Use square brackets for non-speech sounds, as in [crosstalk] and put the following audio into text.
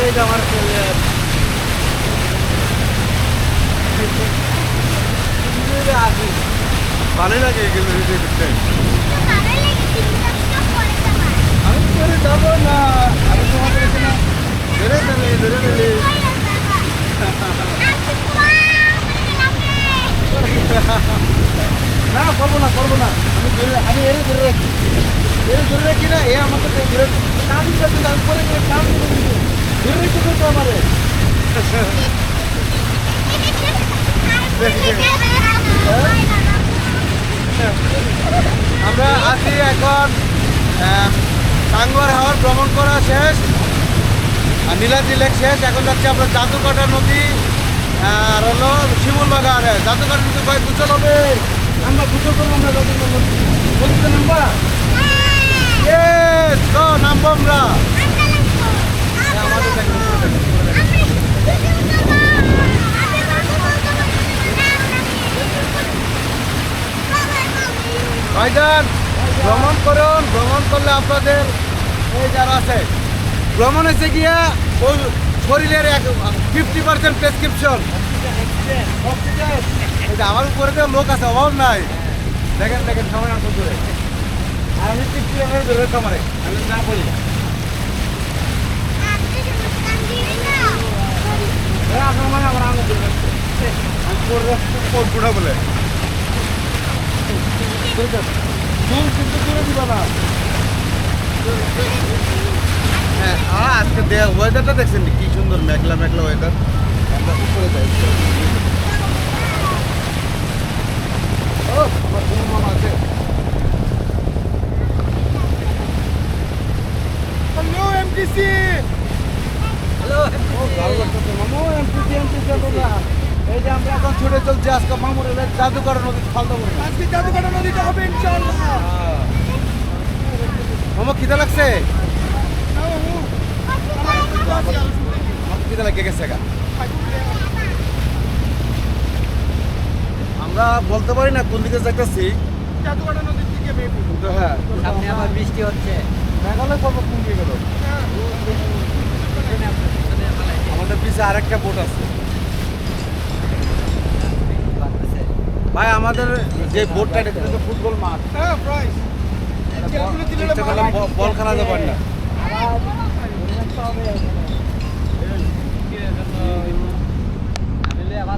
এই যে আমার ছেলে। আসি ভালো লাগে এগুলো করতে আমি করে যাব না। আমি তোমাকে বলেছি না। ধরে নিলে ধরে নিলে না করব না করব না। আমি আমি এর ধরে রাখি। এর ধরে রাখি না এ আমাকে ধরে কাম করতে আমি করে গেলে কাম করে রেখে [laughs] আমারে আছি এখন টাঙ্গুয়ার হাওয়ার ভ্রমণ করা শেষ আর নীলাদ্রি লেক শেষ। এখন যাচ্ছি আমরা জাদুকাটা নদী আর হলো শিমুল বাগান। জাদুকাটা নদী কয়েক দুচল হবে। আমরা দুটো করব আমরা বলতে নাম্বার? go, নামবো আমরা। ভাইজান ভ্রমণ করুন, ভ্রমণ করলে আপনাদের এই যারা আছে। ভ্রমণ হচ্ছে গিয়া ওই শরীরের এক ফিফটি পার্সেন্ট প্রেসক্রিপশন আমার উপরে তো লোক আছে, অভাব নাই। দেখেন দেখেন সময় আসো দূরে। আমি টিপটি ধরে কামারে আমি না বলি। আপনার মানে আমার ধরে রাখছে। আমি করব কোনটা বলে চুল কিন্তু তুলে দিবা না হ্যাঁ আ- আজকে ওয়েদারটা দেখছেন কি সুন্দর মেঘলা মেঘলা ওয়েদার আমরা উপরে যাই ও আমার বন্ধু মামা আছে হ্যালো এমটিসি এই যে আমরা এখন ছুটে চলছি আজকে মামুর এলাকায় জাদুঘর নদী ফালদা করে। আজকে জাদুঘাটা নদীতে হবে ইনশাআল্লাহ। মামা খিদা লাগছে? আমার লাগে গেছে গা। আমরা বলতে পারি না কোন দিকে যাইতেছি। নদীর দিকে হ্যাঁ। সামনে আবার বৃষ্টি হচ্ছে। মেঘালয় পর্বত কোন দিকে গেল? আমাদের পিছে আরেকটা বোট আছে। ভাই আমাদের যে বোর্ডটা এটা কিন্তু ফুটবল মাঠ। হ্যাঁ প্রাইস ইচ্ছা বল খেলা যাবেন না।